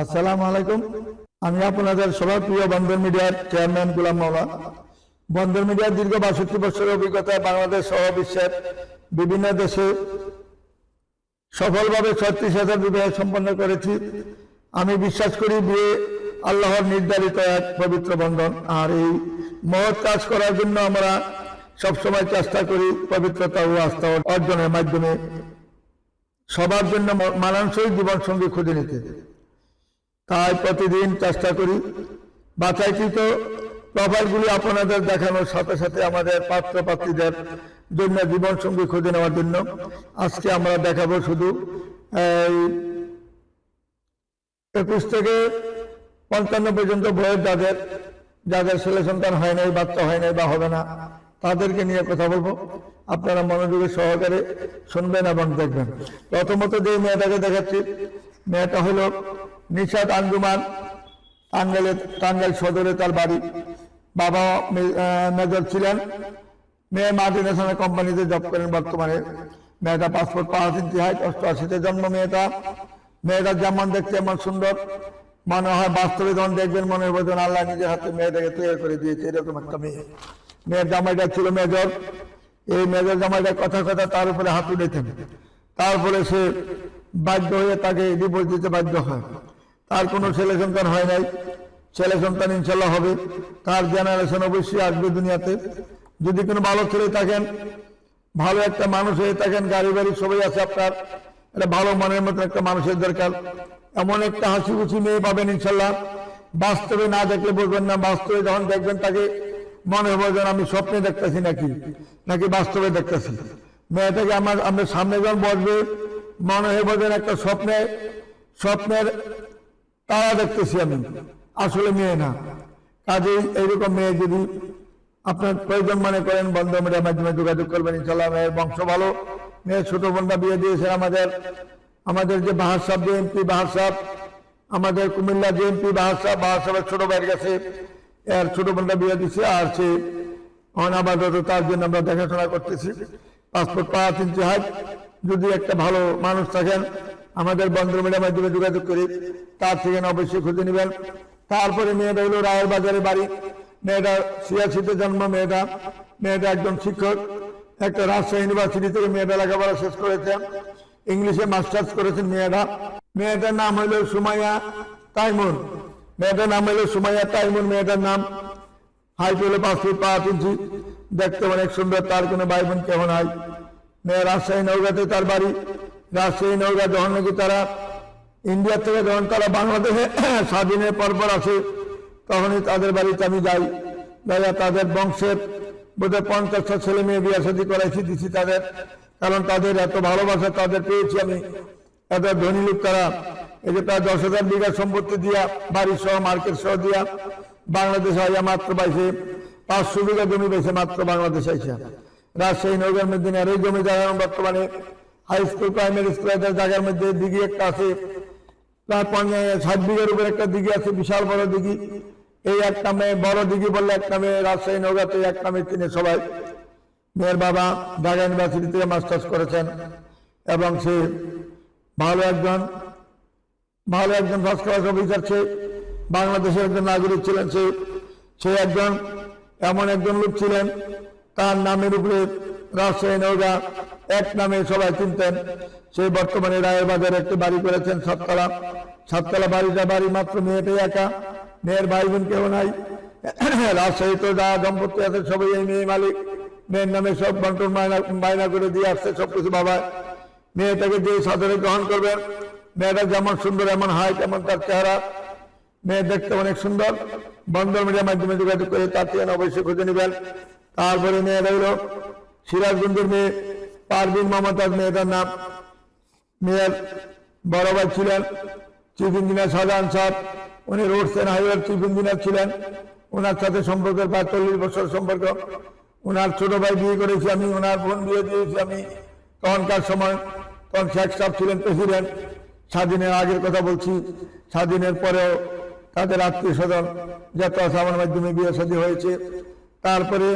আসসালামু আলাইকুম। আমি আপনাদের সবার প্রিয় বন্দর মিডিয়ার চেয়ারম্যান গুলাম মাওলা বন্দর মিডিয়ার দীর্ঘ বাষট্টি বছরের অভিজ্ঞতায় বাংলাদেশ সহ বিশ্বের বিভিন্ন দেশে সফলভাবে ছত্রিশ হাজার বিবাহ সম্পন্ন করেছি। আমি বিশ্বাস করি বিয়ে আল্লাহর নির্ধারিত এক পবিত্র বন্ধন। আর এই মহৎ কাজ করার জন্য আমরা সবসময় চেষ্টা করি পবিত্রতা ও আস্থা অর্জনের মাধ্যমে সবার জন্য মানানসই জীবন সঙ্গী খুঁজে নিতে। তাই প্রতিদিন চেষ্টা করি বাছাইকৃত প্রোফাইলগুলি আপনাদের দেখানোর সাথে সাথে আমাদের পাত্র পাত্রীদের জন্য জীবন সঙ্গী খুঁজে নেওয়ার জন্য। আজকে আমরা দেখাবো শুধু একুশ থেকে পঞ্চান্ন পর্যন্ত বয়স যাদের যাদের ছেলে সন্তান হয় নাই, বাচ্চা হয় নাই বা হবে না, তাদেরকে নিয়ে কথা বলব। আপনারা মনোযোগের সহকারে শুনবেন এবং দেখবেন। প্রথমত যে মেয়েটাকে দেখাচ্ছি, মেয়েটা হলো নিশাদ আঞ্জুমান, টাঙ্গাইলে, টাঙ্গাইল সদরে তার বাড়ি। বাবা মেজর ছিলেন। মেয়ে মাল্টিনেশনাল কোম্পানিতে জব করেন বর্তমানে। মেয়েটা পাসপোর্ট পাঁচ ইঞ্চি হাইট অষ্টআশিতে জন্ম মেয়েটা। মেয়েটা যেমন দেখতে এমন সুন্দর। মনে হয় বাস্তবে যখন দেখবেন, মনে হবে যেন আল্লাহ নিজের হাতে মেয়েটাকে তৈরি করে দিয়েছে, এরকম একটা মেয়ে। মেয়ের জামাইটা ছিল মেজর। এই মেজর জামাইটা কথা কথা তার উপরে হাত উঠেছেন তারপরে সে বাধ্য হয়ে তাকে ডিভোর্স দিতে বাধ্য হয়। তার কোনো ছেলে সন্তান হয় নাই। ছেলে সন্তান ইনশাল্লাহ হবে। তার জেনারেশন অবশ্যই আসবে দুনিয়াতে। যদি কোনো ভালো ছেলে থাকেন, ভালো একটা মানুষ হয়ে থাকেন, গাড়ি বাড়ি সবাই আছে আপনার এটা ভালো মনের মতো একটা মানুষের দরকার। এমন একটা হাসি খুশি মেয়ে পাবেন ইনশাল্লাহ বাস্তবে না দেখলে বলবেন না, বাস্তবে যখন দেখবেন তাকে মনে হবে যেন আমি স্বপ্নে দেখতেছি নাকি নাকি বাস্তবে দেখতেছি। মেয়েটাকে আমার আমার সামনে যখন বসবে, মনে হবে যেন একটা স্বপ্নে, স্বপ্নের তারা দেখতেছি আমি। আসলে মেয়ে না। কাজেই এইরকম মেয়ে যদি আপনার প্রয়োজন মনে করেন, বন্ধ মিডিয়ার মাধ্যমে যোগাযোগ করবেন ইনশাল্লাহ মেয়ের বংশ ভালো। মেয়ের ছোট বোনটা বিয়ে দিয়েছেন আমাদের আমাদের যে বাহার সাহেব যে এমপি বাহার সাহেব, আমাদের কুমিল্লা যে এমপি বাহার সাহেব, বাহার সাহেবের ছোট ভাইয়ের কাছে এর ছোট বোনটা বিয়ে দিচ্ছে আর সে অনাবাদত তার জন্য আমরা দেখাশোনা করতেছি। পাসপোর্ট পাওয়া তিনটি হাত যদি একটা ভালো মানুষ থাকেন আমাদের বন্ধ মিডিয়ার মাধ্যমে যোগাযোগ করি, তার ঠিকানা অবশ্যই খুঁজে নেবেন। তারপরে মেয়েটা হলো রায়ের বাজারে বাড়ি। মেয়েটা ছিয়াশিতে জন্ম, মেয়েটা মেয়েটা একজন শিক্ষক। একটা রাজশাহী ইউনিভার্সিটি থেকে মেয়েটা লেখাপড়া শেষ করেছে। ইংলিশে মাস্টার্স করেছেন মেয়েটা। মেয়েটার নাম হলো সুমাইয়া তাইমুন মেয়েটার নাম হইল সুমাইয়া তাইমুন মেয়েটার নাম হাইট হলো পাঁচ ফিট পাঁচ ইঞ্চি। দেখতে অনেক সুন্দর, তার কোনো ভাই বোন কেমন হয় মেয়ে রাজশাহী নৌকাতে তার বাড়ি। রাজশাহী নৌকা যখন নাকি তারা? ইন্ডিয়া থেকে যখন তারা বাংলাদেশে। স্বাধীনের পরপর আসে। তখনই তাদের বাড়িতে আমি যাই। যাইয়া তাদের বংশের বোধহয় পঞ্চাশটা ছেলে মেয়ে বিয়ে শাদী করাইছি, দিছি তাদের। কারণ তাদের এত ভালোবাসা তাদের পেয়েছি আমি। এত ধনী লোক তারা। এই যে প্রায় দশ হাজার বিঘা সম্পত্তি দিয়া বাড়ি সহ মার্কেট সহ দিয়া বাংলাদেশে আইয়া মাত্র পাইছে। পাঁচশো বিঘা জমি পেয়েছে মাত্র বাংলাদেশ আইসা। রাজশাহী নগর মধ্যে আর এই জমি জায়গা বর্তমানে হাই স্কুল প্রাইমারি স্কুল জায়গার মধ্যে দিঘি একটা আছে। প্রায় ষাট বিঘের উপর একটা দিঘি আছে, বিশাল বড় দিঘি। এই এক নামে বড় দিঘি বললে এক নামে রাজশাহী নৌকাতে এক নামে চিনে সবাই। মেয়ের বাবা ঢাকা ইউনিভার্সিটি থেকে মাস্টার্স করেছেন এবং সে ভালো একজন ভালো একজন ফার্স্ট ক্লাস অফিসার সে, বাংলাদেশের একজন নাগরিক ছিলেন সে। সে একজন, এমন একজন লোক ছিলেন, তার নামের উপরে রাজশাহী নৌকা এক নামে সবাই চিনতেন সে বর্তমানে রায়ের বাজারে একটি বাড়ি করেছেন সাততলা। সাততলা বাড়িটা বাড়ি মাত্র মেয়েটাই একা। মেয়ের ভাই বোন কেউ নাই। রাজশাহী তো যা দম্পতি আছে সবাই এই মেয়ে মালিক। মেয়ের নামে সব বন্টন মায়না মায়না করে দিয়ে আসছে সবকিছু বাবা মেয়েটাকে যে সাদরে গ্রহণ করবেন মেয়েটা যেমন সুন্দর, এমন হাইট তেমন তার চেহারা। মেয়ে দেখতে অনেক সুন্দর। বন্দর মিডিয়ার মাধ্যমে যোগাযোগ করে তার ঠিকানা অবশ্যই খুঁজে নেবেন। তারপরে মেয়ে রইল সিরাজগঞ্জের মেয়ে। পারবিন মমতাজ মেয়েটার নাম। মেয়ের বড় ভাই ছিলেন, চিফ ইঞ্জিনিয়ার শাহজাহান সাহেব। উনি রোডস অ্যান্ড হাইওয়ের চিফ ইঞ্জিনিয়ার ছিলেন। ওনার সাথে সম্পর্কের প্রায় চল্লিশ বছর সম্পর্ক। ওনার ছোট ভাই বিয়ে করেছি আমি ওনার বোন বিয়ে দিয়েছি আমি। তখনকার সময় তখন শেখ সাহেব ছিলেন প্রেসিডেন্ট। স্বাধীনের আগের কথা বলছি। স্বাধীনের পরেও তাদের আত্মীয় স্বজন যত আছে আমার মাধ্যমে বিয়ে শাদী হয়েছে। তারপরে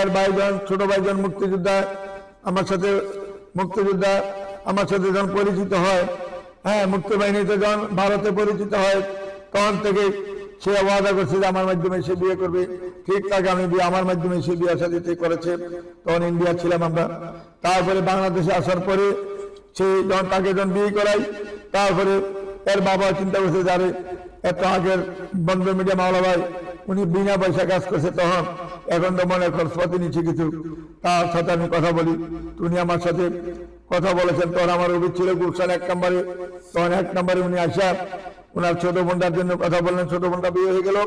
এর ভাইজন, ছোট ভাইজন মুক্তিযোদ্ধা আমার সাথে মুক্তিযোদ্ধা আমার সাথে যখন পরিচিত হয় হ্যাঁ মুক্তি বাহিনীতে যখন ভারতে পরিচিত হয়, তখন থেকে সে ওয়াদা করছে যে আমার মাধ্যমে সে বিয়ে করবে। ঠিক তাকে আমি বিয়ে, আমার মাধ্যমে সে বিয়ে সাদিতে করেছে। তখন ইন্ডিয়া ছিলাম আমরা। তারপরে বাংলাদেশে আসার পরে সে যখন তাকে যখন বিয়ে করাই, তারপরে এর বাবা চিন্তা করছে যারে এত আগের বন্ধ মিডিয়া মাওলা ভাই উনি বিনা পয়সা কাজ করছে তখন। এখন তো মনে খরচপাতি নিচ্ছে কিছু। তার সাথে আমি কথা বলি। উনি আমার সাথে কথা বলেছেন। তখন আমার অভিযোগ ছিল গুলশান এক নম্বরে। তখন এক নম্বরে উনি আসা। ওনার ছোট বোনটার জন্য কথা বললেন। ছোট বোনটা বিয়ে হয়ে গেল।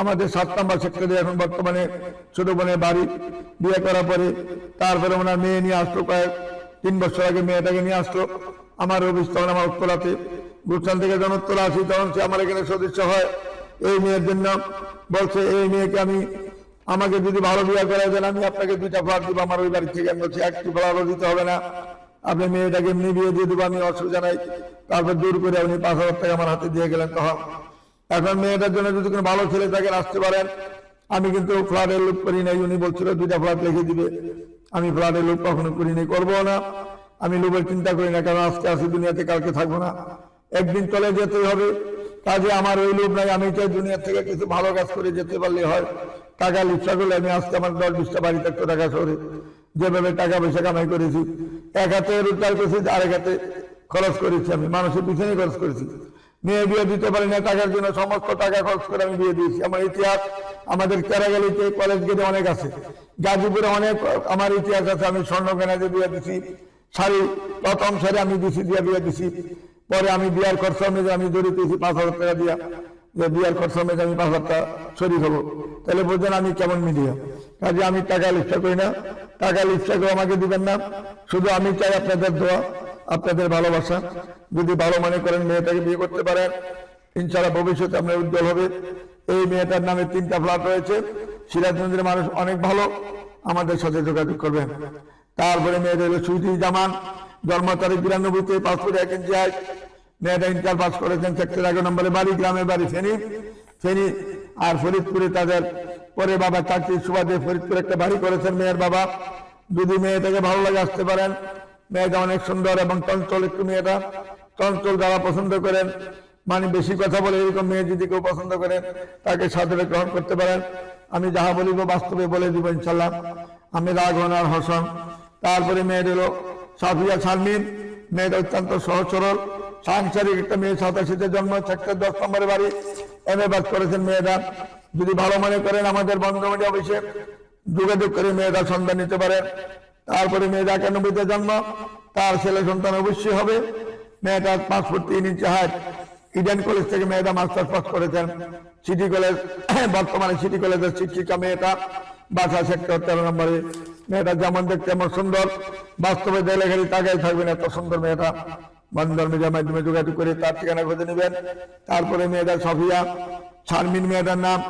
আমাদের সাত নম্বর সেক্টরে এখন বর্তমানে ছোট বোনের বাড়ি। বিয়ে করার পরে তারপরে ওনার মেয়ে নিয়ে আসলো কয়েক তিন বছর আগে মেয়েটাকে নিয়ে আসলো। আমার অফিস তখন আমার উত্তরাতে। গুলশান থেকে যখন উত্তরা আসি তখন সে আমার এখানে সদস্য হয়। এই মেয়ের জন্য বলছে, এই মেয়েকে আমি, আমাকে যদি ভালো বিয়ে করে দেন আমি আপনাকে দুইটা ফ্ল্যাট দিব, আমার ওই বাড়ি থেকে আমি বলছি, একটি ফ্ল্যাটও দিতে হবে না। আপনি মেয়েটাকে এমনি বিয়ে দিয়ে দেবো, আমি অসুবিধা নাই। তারপর দূর করে উনি পাঁচ হাজার টাকা আমার হাতে দিয়ে গেলেন তখন। এখন মেয়েটার জন্য যদি কোনো ভালো ছেলে থাকে, আসতে পারেন। আমি কিন্তু ফ্ল্যাটের লোক করি নাই, উনি বলছিল, দুইটা ফ্ল্যাট লিখে দিবে। আমি ফ্ল্যাটের লোক কখনো করি নাই, করব না। আমি লোকের চিন্তা করি না, কারণ আজকে আসি দুনিয়াতে, কালকে থাকব না। একদিন চলে যেতেই হবে। কাজে আমার ওই লোক নাই, আমি চাই দুনিয়ার থেকে কিছু ভালো কাজ করে যেতে পারলে হয়। টাকা লিপসা করলে আমি আজকে আমার দশ বিশটা বাড়ি থাকতো টাকা শহরে যেভাবে টাকা পয়সা কামাই করেছি, এক হাতে রোজগার করেছি, আরেক হাতে খরচ করেছি আমি, মানুষের পিছনে খরচ করেছি। মেয়ে বিয়ে দিতে পারি না, টাকার জন্য সমস্ত টাকা খরচ করে আমি বিয়ে দিয়েছি। আমার ইতিহাস, আমাদের ক্যারাগালিতে কলেজ গেটে অনেক আছে। গাজীপুরে অনেক, আমার ইতিহাস আছে, আমি স্বর্ণ কেনাতে বিয়ে দিছি, শাড়ি, প্রথম শাড়ি আমি দিছি, দিয়ে বিয়ে দিছি। পরে আমি বিয়ার খরচ মেজে আমি দৌড়িতেছি পাঁচ হাজার টাকা দিয়া। যে বিয়ার খরচ মেজে আমি পাঁচ হাজার টাকা শরীর হব তাহলে বুঝলেন আমি কেমন মিডিয়া। কাজে আমি টাকা লিপসা করি না। টাকা লিপসা করে আমাকে দিবেন না। শুধু আমি চাই আপনাদের দোয়া, আপনাদের ভালোবাসা। যদি ভালো মনে করেন মেয়েটাকে বিয়ে করতে পারেন, ইনশাআল্লাহ ভবিষ্যতে আপনার উজ্জ্বল হবে। এই মেয়েটার নামে তিনটা ফ্ল্যাট রয়েছে। সিরাজগঞ্জের মানুষ অনেক ভালো। আমাদের সাথে যোগাযোগ করবেন। তারপরে মেয়েদের হলো সুইটি জামান। জন্ম তারিখ বিরানব্বইতে পাসপোর্ট এক ইঞ্চি হাইট মেয়েটা ইন্টার পাস করেছেন সেক্টর এগারো নম্বরে, বাড়ি গ্রামের বাড়ি ফেনী ফেনী আর ফরিদপুরে তাদের পরে বাবা চাকরির সুবাদে ফরিদপুরে একটা বাড়ি করেছেন মেয়ের বাবা। যদি মেয়েটাকে ভালো লাগে আসতে পারেন। মেয়েটা অনেক সুন্দর এবং চঞ্চল একটু মেয়েটা। চঞ্চল যারা পছন্দ করেন মানে বেশি কথা বলে এরকম মেয়ে যদি কেউ পছন্দ করেন তাকে সাথে গ্রহণ করতে পারেন। আমি যাহা বলিব বাস্তবে বলে দিব ইনশাল্লাহ। আমি রাঘনার হোসেন। তারপরে মেয়ের এলো সাফিয়া শারমিন মেয়েটা অত্যন্ত সহজ সরল সাংসারিক একটা মেয়ে, সাতাশিতে জন্ম, সেক্টর দশ নম্বরে বাড়ি এম এ পাস করেছেন মেয়েরা। যদি ভালো মনে করেন আমাদের বন্ধুমণি অফিসে, যোগাযোগ করে মেয়েরা সন্ধান নিতে পারেন। তারপরে মেয়েটা একানব্বইতে জন্ম, তার ছেলে সন্তান অবশ্যই হবে। মেয়েটার পাসপোর্ট তিন ইঞ্চি হাইট ইডেন কলেজ থেকে মেয়েটা মাস্টার্স পাস করেছেন। সিটি কলেজ, বর্তমানে সিটি কলেজের শিক্ষিকা মেয়েটা বাসা সেক্টর তেরো নম্বরে। মেয়েটা যেমন দেখতে এমন সুন্দর, বাস্তবে দেলেখারি তাকাই থাকবেন এত সুন্দর মেয়েটা। বন্ধন মিডিয়ার মাধ্যমে যোগাযোগ করে তার ঠিকানা খুঁজে নেবেন। তারপরে মেয়েটা সাফিয়া, শারমিন মেয়েটার নাম।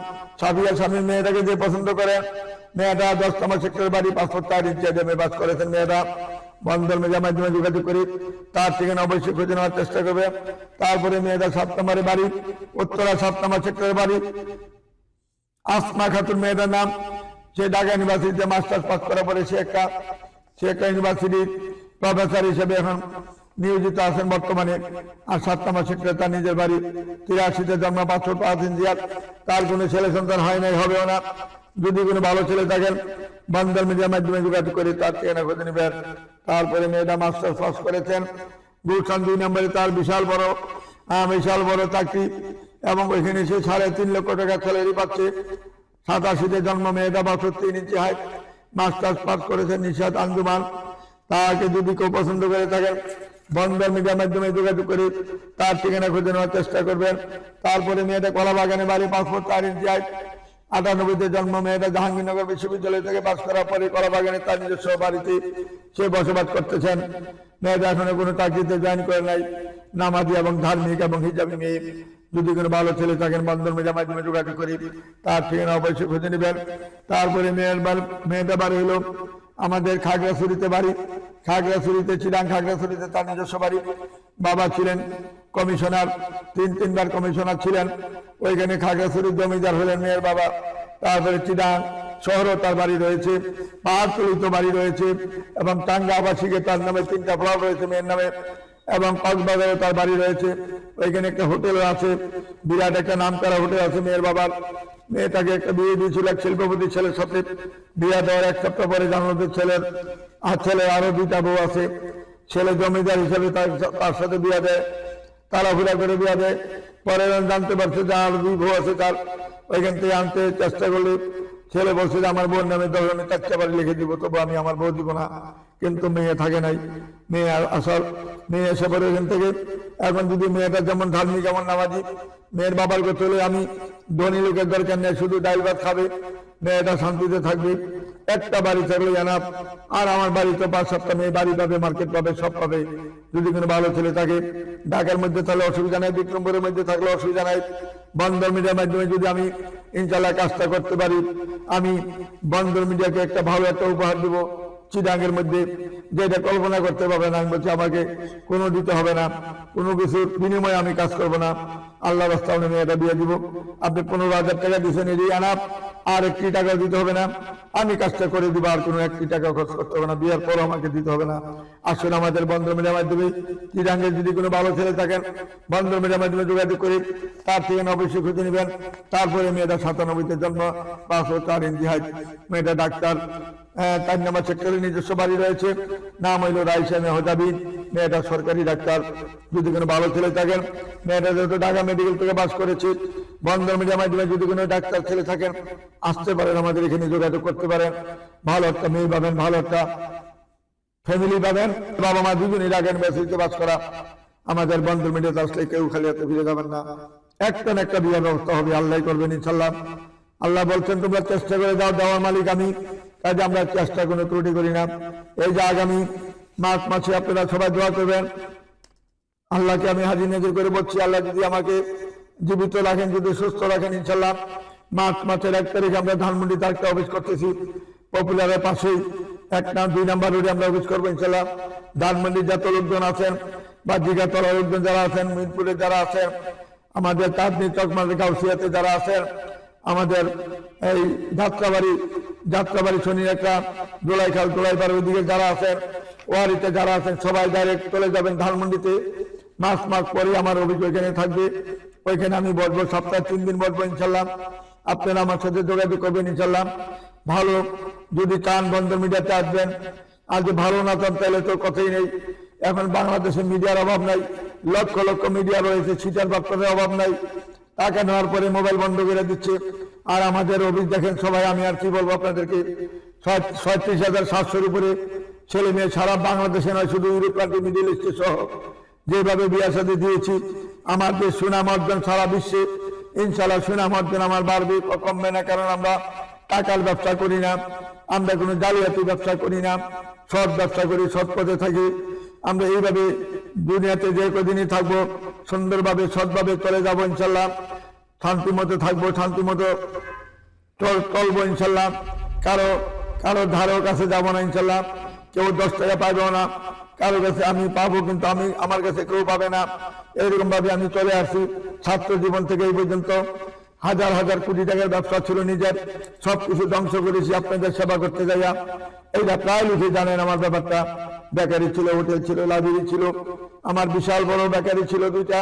সাফিয়া, শারমিন মেয়েটাকে যে পছন্দ করেন মেয়েটা দশ নম্বর সেক্টর বাড়ি, পাসপোর্ট ইঞ্চি এমএ বাস করেছেন মেয়েটা। বন্ধন মিডিয়ার মাধ্যমে যোগাযোগ করি তার ঠিকানা অবশ্যই খুঁজে নেওয়ার চেষ্টা করবে। তারপরে মেয়েটা সাত বাড়ি, উত্তরা সাত সেক্টরের বাড়ি। আসমা খাতুন মেয়েটার নাম। সে ঢাকা ইউনিভার্সিটিতে মাস্টার্স পাস করার পরে সে একটা সে একটা ইউনিভার্সিটির প্রফেসর হিসেবে এখন নিয়োজিত আছেন বর্তমানে। আর সাত নম্বর সেক্টরে তার নিজের বাড়ি তিরাশিতে জন্ম পাঁচশো পাঁচ ইঞ্জিয়ার। তার কোনো ছেলে সন্তান হয় নাই, হবেও না। যদি কোনো ভালো ছেলে থাকেন বান্দার মিডিয়ার মাধ্যমে যোগাযোগ করে তার ঠিকানা খুঁজে নেবেন। তারপরে মেয়েটা মাস্টার্স পাস করেছেন। গুলশান দুই নম্বরে তার বিশাল বড় বিশাল বড় চাকরি। এবং ওইখানে সে সাড়ে তিন লক্ষ টাকা স্যালারি পাচ্ছে। সাতাশিতে জন্ম মেয়েটা বছর তিন ইঞ্চি হাইট মাস্টার্স পাস করেছেন নিশাদ আঞ্জুমান। তাকে যদি কেউ পছন্দ করে থাকেন বন্ধন মিডিয়ার মাধ্যমে যোগাযোগ করে তার ঠিকানা খুঁজে নেওয়ার চেষ্টা করবেন। তারপরে মেয়েটা কলা বাগানে বাড়ি পাসপোর্ট চার ইঞ্চি হাইট আটানব্বইতে জন্ম মেয়েটা জাহাঙ্গীরনগর বিশ্ববিদ্যালয় থেকে পাস করার পরে কলা বাগানে তার নিজস্ব বাড়িতে সে বসবাস করতেছেন। মেয়েটা এখনও কোনো চাকরিতে জয়েন করে নাই, নামাজি এবং ধার্মিক এবং হিজাবি মেয়ে। যদি কোনো ভালো ছেলে থাকেন বন্ধন মেজার মাধ্যমে যোগাযোগ করি। তার ঠিকানা অবশ্যই খুঁজে নেবেন। তারপরে মেয়ের মেয়েটা বাড়ি হলো, আমাদের খাগড়াছড়িতে বাড়ি। খাগড়াছড়িতে চিরাং খাগড়াছড়িতে তার নিজস্ব বাড়ি। বাবা ছিলেন কমিশনার, তিন তিনবার কমিশনার ছিলেন। ওইখানে খাগড়াছড়ির জমিদার হলেন মেয়ের বাবা। তারপরে চিরাং শহরও তার বাড়ি রয়েছে। পাহাড়তলিত বাড়ি রয়েছে এবং টাঙ্গা আবাসিকে তার নামে তিনটা ফ্লট রয়েছে মেয়ের নামে। এবং কক্সবাজারে তার বাড়ি রয়েছে। ওইখানে একটা হোটেল আছে, বিরাট একটা নাম করা হোটেল আছে মেয়ের বাবার। মেয়েটাকে একটা বিয়ে দিয়েছিল এক শিল্পপতি ছেলের সাথে। বিয়ে দেওয়ার এক সপ্তাহ পরে জানলো ছেলের আর ছেলে আরও দুইটা বউ আছে। ছেলে জমিদার হিসেবে তার তার সাথে বিয়ে দেয়, তাড়াহুড়া করে বিয়ে দেয়। পরে জানতে পারছে যে দুই বউ আছে তার। ওইখান থেকে আনতে চেষ্টা করলে। ছেলে বলছে যে, আমার বোন নামে দশ আমি চারটা বাড়ি লিখে দিব, তবু আমি আমার বউ দিব না। কিন্তু মেয়ে থাকে নাই। মেয়ে আসল মেয়ে এসে পরে ওখান থেকে, এখন যদি মেয়েটা যেমন ধার্মিক যেমন নামাজি, মেয়ের বাবার হলে আমি ধনী লোকের দরকার নেই, শুধু ডাইল ভাত খাবে, মেয়েটা শান্তিতে থাকবে। একটা বাড়ি থাকলে জানাব আর আমার বাড়ি তো পাঁচ সপ্তাহ মেয়ে বাড়ি পাবে মার্কেট পাবে, সব পাবে। যদি কোনো ভালো ছেলে থাকে, ঢাকার মধ্যে তাহলে অসুবিধা নাই, বিক্রমপুরের মধ্যে থাকলে অসুবিধা নাই। বন্দর মিডিয়ার মাধ্যমে যদি আমি ইনশাল্লাহ কাজটা করতে পারি, আমি বন্দর মিডিয়াকে একটা ভালো একটা উপহার দিব। চিরাঙ্গের মধ্যে যেটা কল্পনা করতে পারবে না, আমি বলছি, আমাকে কোনো দিতে হবে না, কোনো কিছুর বিনিময়ে আমি কাজ করব না। আল্লাহ রাস্তা আমি দিয়ে দিব। আপনি পনেরো হাজার টাকা দিচ্ছেন এটি আনাপ, আর একটি টাকা দিতে হবে না। আমি কাজটা করে দিব, আর কোনো একটি টাকা খরচ করতে হবে না। বিয়ার পর আমাকে দিতে হবে না। আসুন আমাদের বন্ধ মিডিয়ার মাধ্যমে চিরাঙ্গের যদি কোনো ভালো ছেলে থাকেন, বন্ধ মিডিয়ার মাধ্যমে যোগাযোগ করে, তার থেকে অবশ্যই খুঁজে নেবেন। তারপরে মেয়েটা সাতানব্বইতে জন্ম, পাঁচ ও চার ইঞ্চি হাইট মেয়েটা ডাক্তার আহ, চার নম্বর সেক্টরে নিজস্ব বাড়ি রয়েছে। নাম হইল রাইসা মেহজাবিন। মেয়েটা সরকারি ডাক্তার। যদি কোনো ভালো ছেলে থাকেন মেয়েটা যেহেতু ঢাকা মেডিকেল থেকে পাস করেছে বন্ধন মিডিয়ার মাধ্যমে যদি কোনো ডাক্তার ছেলে থাকেন আসতে পারেন আমাদের এখানে যোগাযোগ করতে পারেন। ভালো একটা মেয়ে পাবেন ভালো একটা ফ্যামিলি পাবেন। বাবা মা দুজনই রাখেন বেসিতে বাস করা। আমাদের বন্ধু মিডিয়াতে আসলে কেউ খালি হাতে ফিরে যাবেন না। একটা একটা বিয়ের ব্যবস্থা হবে আল্লাহ করবেন ইনশাল্লাহ আল্লাহ বলছেন তোমরা চেষ্টা করে দাও দেওয়ার মালিক আমি। কাজে আমরা চেষ্টা কোনো ত্রুটি করি না। এই যে আগামী মার্চ মাসে আপনারা সবাই দোয়া করবেন। আল্লাহকে আমি হাজির নজর করে বলছি, আল্লাহ যদি আমাকে জীবিত রাখেন, যদি সুস্থ রাখেন ইনশাল্লাহ মার্চ মাসের এক তারিখ আমরা ধানমন্ডি একটা অফিস করতেছি। পপুলারের পাশেই এক নাম, দুই নাম্বার রোডে আমরা অফিস করব ইনশাল্লাহ ধানমন্ডির যত লোকজন আছেন বা জিগাতলা লোকজন যারা আছেন, মিরপুরে যারা আছেন, আমাদের চাঁদনি চকমাদের গাউসিয়াতে যারা আছেন, আমাদের এই যাত্রাবাড়ি যাত্রাবাড়ি শনির একটা দোলাইখাল দোলাইপাড় ওইদিকে যারা আছেন ওয়ারিতে যারা আছেন, সবাই ডাইরেক্ট চলে যাবেন ধানমন্ডিতে। মাস মাস পরে আমার অভিযোগ এখানে থাকবে। ওইখানে আমি বসবো, সপ্তাহে তিন দিন বসবো ইনশাল্লাহ। আপনারা আমার সাথে যোগাযোগ করবেন ইনশাল্লাহ। ভালো, যদি চান বন্ধ মিডিয়াতে আসবেন। আর ভালো না চান, তাহলে তো কথাই নেই। এখন বাংলাদেশে মিডিয়ার অভাব নাই। লক্ষ লক্ষ মিডিয়া রয়েছে ছিটার বার্তার অভাব নাই। টাকা নেওয়ার পরে মোবাইল বন্ধ করে দিচ্ছে। আর আমাদের অফিস দেখেন সবাই, আমি আর কি বলব আপনাদেরকে ছয়ত্রিশ হাজার সাতশোর উপরে ছেলে মেয়ে সারা বাংলাদেশে নয়, শুধু ইউরোপ কান্ট্রি মিডিল ইস্টে সহ। যেভাবে বিয়ার সাথে দিয়েছি, আমার যে সুনাম অর্জন সারা বিশ্বে ইনশাল্লাহ সুনাম অর্জন আমার বাড়বে কমবে না, কারণ আমরা টাকার ব্যবসা করি না, আমরা কোনো জালিয়াতি ব্যবসা করি না, সৎ ব্যবসা করি, সৎ পথে থাকি। আমরা এইভাবে দুনিয়াতে যে কদিনই থাকব সুন্দরভাবে, সৎভাবে চলে যাব ইনশাল্লাহ। শান্তি মতো থাকব, শান্তি মতো চল- চলবো ইনশাল্লাহ। কারও কারও ধারো কাছে যাব না ইনশাল্লাহ। কেউ দশ টাকা পাইবেও না। কারও কাছে আমি পাবো, কিন্তু আমি আমার কাছে কেউ পাবে না। এরকমভাবে আমি চলে আসি ছাত্র জীবন থেকে এই পর্যন্ত। হাজার হাজার কোটি টাকার ব্যবসা ছিল নিজের। সবকিছু ধ্বংস করেছি আপনাদের সেবা করতে যাইয়া। এইটা প্রায় লোকে জানেন আমার ব্যাপারটা। বেকারি ছিল, হোটেল ছিল, লাইব্রেরি ছিল। আমার বিশাল বড় বেকারি ছিল দুইটা।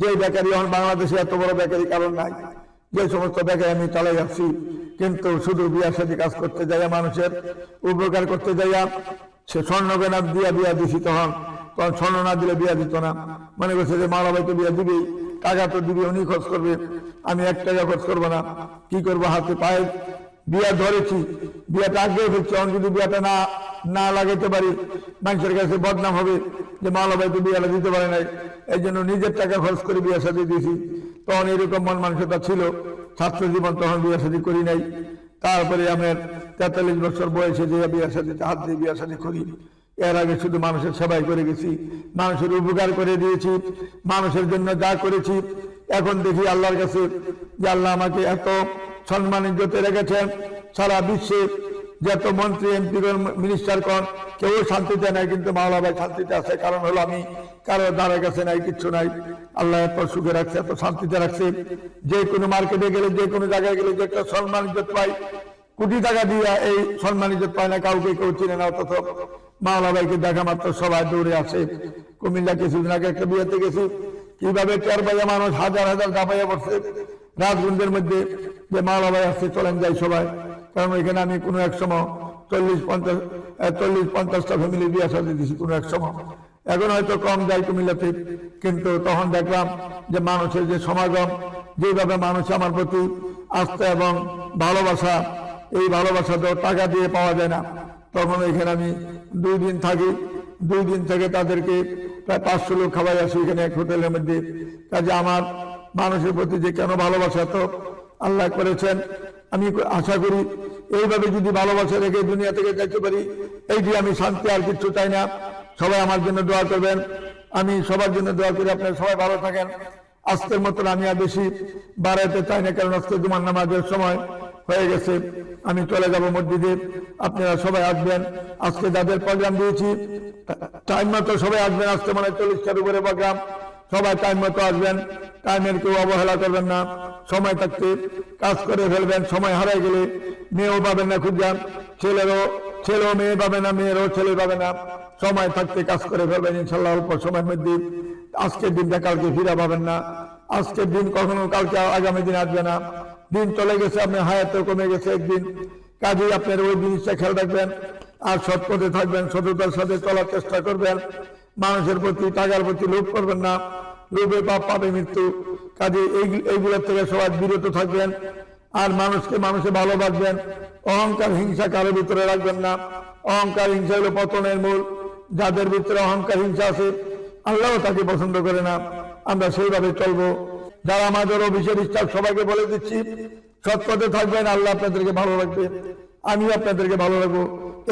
যে বেকারি এখন বাংলাদেশে এত বড় বেকারি কারণ নাই। যে সমস্ত বেকারি আমি চালাই যাচ্ছি কিন্তু শুধু বিয়ার সাথে কাজ করতে যাইয়া মানুষের উপকার করতে যাইয়া সে স্বর্ণ বেনা দিয়া বিয়া দিছি তখন তখন স্বর্ণ না দিলে বিয়া দিত না। মনে করছে যে মারা ভাই তো বিয়া দিবেই। টাকা তো দিবে, উনি খরচ করবে। আমি এক টাকা খরচ করব না। কি করব হাতে পায়ে? বিয়া ধরেছি। বিয়াটা আগে হচ্ছে এখন যদি বিয়াটা না না লাগাইতে পারি, মানুষের কাছে বদনাম হবে যে মালা ভাই তো বিয়াটা দিতে পারে নাই। এই জন্য নিজের টাকা খরচ করে বিয়ে সাথে দিয়েছি। তখন এরকম মন মানসিকতা ছিল। ছাত্র জীবন তখন বিয়ে সাথে করি নাই। তারপরে আমার তেতাল্লিশ বছর বয়সে যে বিয়ে সাথে হাত দিয়ে বিয়ে সাথে করি। এর আগে শুধু মানুষের সেবাই করে গেছি। মানুষের উপকার করে দিয়েছি। মানুষের জন্য যা করেছি এখন দেখি আল্লাহর কাছে যে আল্লাহ আমাকে এত সম্মান ইজ্জতে রেখেছেন, সারা বিশ্বে যত মন্ত্রী, এমপি, মিনিস্টার কন, কেউ শান্তিতে নাই, কিন্তু মাওলা ভাই শান্তিতে আছে। কারণ হলো আমি কারও দ্বারা কাছে নাই, কিচ্ছু নাই। আল্লাহ এত সুখে রাখছে, এত শান্তিতে রাখছে। যে কোনো মার্কেটে গেলে, যে কোনো জায়গায় গেলে যে একটা সম্মান ইজ্জত পাই কোটি টাকা দিয়ে এই সম্মান ইজ্জত পায় না, কাউকে কেউ চিনে না, অথচ মাওলা ভাইকে দেখা মাত্র সবাই দৌড়ে আসে। কুমিল্লা কিছুদিন আগে একটা বিয়েতে গেছি। কীভাবে চার বাজে মানুষ হাজার হাজার দাবাইয়া পড়ছে। রাজগুন্ডের মধ্যে যে মালাবাই আসছে, চলেন যাই সবাই। কারণ এখানে আমি কোনো এক সময় চল্লিশ পঞ্চাশ চল্লিশ পঞ্চাশটা ফ্যামিলি বিয়ে সাথে দিয়েছি কোনো এক সময়। এখন হয়তো কম যায় কুমিল্লাতে, কিন্তু তখন দেখলাম যে মানুষের যে সমাগম, যেভাবে মানুষ আমার প্রতি আস্থা এবং ভালোবাসা, এই ভালোবাসা তো টাকা দিয়ে পাওয়া যায় না। তখন এখানে আমি দুই দিন থাকি। দুই দিন থেকে তাদেরকে প্রায় পাঁচশো লোক খাবার আসি এখানে এক হোটেলের মধ্যে। কাজে আমার মানুষের প্রতি যে কেন ভালোবাসা, তো আল্লাহ করেছেন। আমি আশা করি এইভাবে যদি ভালোবাসা রেখে দুনিয়া থেকে যাইতে পারি এই যে আমি শান্তি আর কিচ্ছু চাই না। সবাই আমার জন্য দোয়া করবেন। আমি সবার জন্য দোয়া করি, আপনারা সবাই ভালো থাকেন। আজকের মতন আমি আর বেশি বাড়াইতে চাই না, কারণ আজকে জুমার নামাজের সময় হয়ে গেছে। আমি চলে যাব মসজিদে। আপনারা সবাই আসবেন। আজকে যাদের প্রোগ্রাম দিয়েছি টাইম মতো সবাই আসবেন। আজকে মানে চল্লিশটার উপরে প্রোগ্রাম সবাই টাইম মতো আসবেন। টাইমের কেউ অবহেলা করবেন না। সময় থাকতে কাজ করে ফেলবেন। সময় হারাই গেলে মেয়েও পাবেন না খুঁজবেন ছেলেরও, ছেলেও মেয়ে পাবে না, মেয়েরও ছেলে পাবে না। সময় থাকতে কাজ করে ফেলবেন ইনশাল্লাহ অল্প সময়ের মধ্যে। আজকের দিনটা কালকে ফিরা পাবেন না। আজকের দিন কখনো কালকে আগামী দিন আসবে না। দিন চলে গেছে, আপনার হায়াতেও কমে গেছে একদিন। কাজেই আপনার ওই জিনিসটা খেয়াল রাখবেন, আর সৎ পথে থাকবেন, সততার সাথে চলার চেষ্টা করবেন। মানুষের প্রতি, টাকার প্রতি লোভ করবেন না। লোভে পাপ পাবে মৃত্যু। কাজে এইগুলোর থেকে সবাই বিরত থাকবেন, আর মানুষকে মানুষে ভালোবাসবেন। অহংকার, হিংসা কারও ভিতরে রাখবেন না। অহংকার, হিংসা হলো পতনের মূল। যাদের ভিতরে অহংকার, হিংসা আছে, আল্লাহ তাকে পছন্দ করে না। আমরা সেইভাবে চলবো। যারা আমাদের অফিসের স্টাফ সবাইকে বলে দিচ্ছি, সৎ পথে থাকবেন, আল্লাহ আপনাদেরকে ভালো রাখবে আমি আপনাদেরকে ভালো রাখব।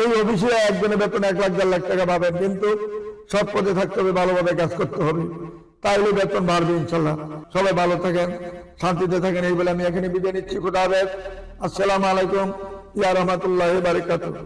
এই অফিসে একজনের বেতন এক লাখ, দেড় লাখ টাকা পাবেন, কিন্তু সৎ পথে থাকতে হবে, ভালোভাবে কাজ করতে হবে। তাইলে বেতন বাড়বে ইনশাল্লাহ। সবাই ভালো থাকেন, শান্তিতে থাকেন, এই বলে আমি এখানে বিদায় নিচ্ছি। খুদা আসসালামু আলাইকুম। ইয়া রহমতুল্লাহ বারিকাতুহ।